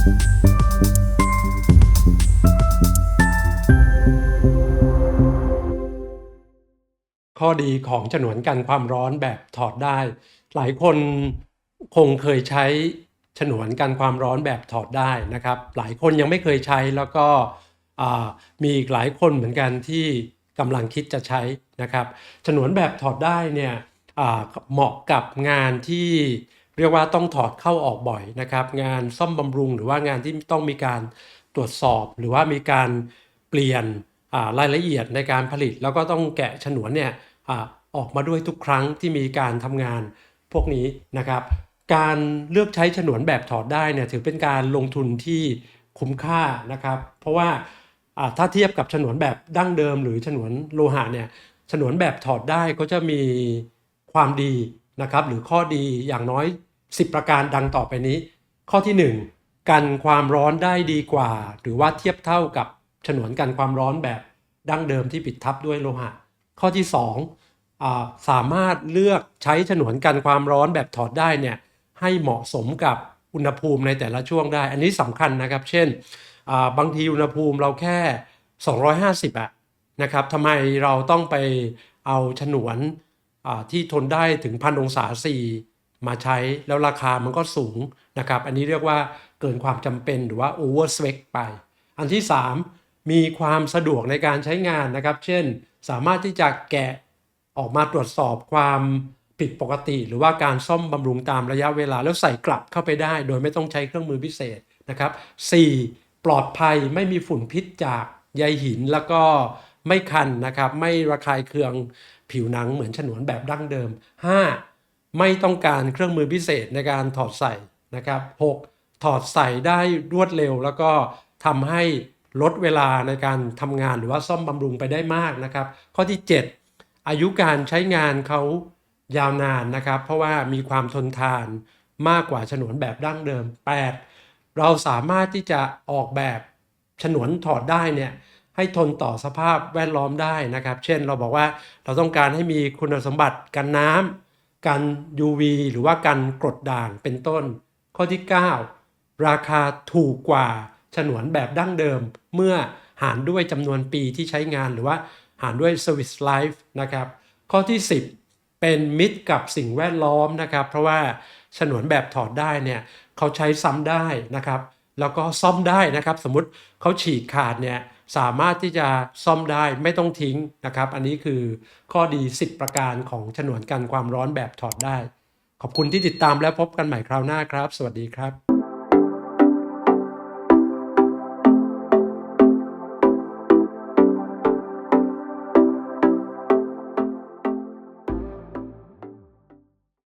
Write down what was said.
ข้อดีของฉนวนกันความร้อนแบบถอดได้ หลายคนคงเคยใช้ฉนวนกันความร้อนแบบถอดได้นะครับ หลายคนยังไม่เคยใช้แล้วก็มีอีกหลายคนเหมือนกันที่กำลังคิดจะใช้นะครับฉนวนแบบถอดได้เนี่ยเหมาะกับงานที่ เรียกว่าต้องถอดเข้าออกบ่อยนะครับ งานซ่อมบำรุงหรือว่างานที่ต้องมีการตรวจสอบ หรือว่ามีการเปลี่ยนรายละเอียดในการผลิต แล้วก็ต้องแกะฉนวนเนี่ยออกมาด้วยทุกครั้งที่มีการทำงานพวกนี้นะครับ การเลือกใช้ฉนวนแบบถอดได้เนี่ยถือเป็นการลงทุนที่คุ้มค่านะครับ เพราะว่าถ้าเทียบกับฉนวนแบบดั้งเดิม หรือฉนวนโลหะเนี่ยฉนวนแบบถอดได้ก็จะมีความดีนะครับ หรือข้อดีอย่างน้อย 10 ประการดังต่อไปนี้ ข้อที่ 1 กันความร้อนได้ดีกว่า หรือว่าเทียบเท่ากับฉนวนกันความร้อนแบบดั้งเดิมที่ปิดทับด้วยโลหะ ข้อที่2อ่าสามารถเลือกใช้ฉนวนกันความร้อนแบบถอดได้เนี่ยให้เหมาะสมกับอุณหภูมิในแต่ละช่วงได้ อันนี้สำคัญนะครับ เช่น บางทีอุณหภูมิเราแค่ 250อะนะครับทำไมเราต้องไปเอาฉนวนที่ทนได้ถึงพันองศาซี มาใช้แล้วราคามันก็สูงนะครับ อันนี้เรียกว่าเกินความจำเป็นหรือว่า over spec ไป อันที่ 3 มีความสะดวกในการใช้งานนะครับ เช่น สามารถที่จะแกะออกมาตรวจสอบความผิดปกติ หรือว่าการซ่อมบำรุงตามระยะเวลาแล้วใส่กลับเข้าไปได้ โดยไม่ต้องใช้เครื่องมือพิเศษนะครับ 4. ปลอดภัยไม่มีฝุ่นพิษจากใยหินแล้วก็ไม่คันนะครับ ไม่ระคายเคืองผิวหนังเหมือนฉนวนแบบดั้งเดิม 5. ไม่ต้องการเครื่องมือพิเศษในการถอดใส่นะครับ 6. ถอดใส่ได้รวดเร็ว แล้วก็ทำให้ลดเวลาในการทำงานหรือว่าซ่อมบำรุงไปได้มากนะครับ ข้อที่ 7 อายุการใช้งานเขายาวนานนะครับ เพราะว่ามีความทนทานมากกว่าฉนวนแบบดั้งเดิม 8. เราสามารถที่จะออกแบบฉนวนถอดได้เนี่ยให้ทนต่อสภาพแวดล้อมได้นะครับ เช่นเราบอกว่าเราต้องการให้มีคุณสมบัติกันน้ำ กัน UV หรือว่ากันกรดด่างเป็นต้น ข้อที่ 9 ราคาถูกกว่าฉนวนแบบดั้งเดิม เมื่อหารด้วยจำนวนปีที่ใช้งานหรือว่าหารด้วย Service Life นะครับ ข้อที่ 10 เป็นมิตรกับสิ่งแวดล้อมนะครับ เพราะว่าฉนวนแบบถอดได้เนี่ยเขาใช้ซ้ำได้นะครับ แล้วก็ซ่อมได้นะครับ สมมติเขาฉีกขาดเนี่ย สามารถที่จะซ่อมได้ไม่ต้องทิ้งนะครับ อันนี้คือข้อดี 10 ประการของฉนวนกันความร้อนแบบถอดได้ ขอบคุณที่ติดตามและพบกันใหม่คราวหน้าครับ สวัสดีครับ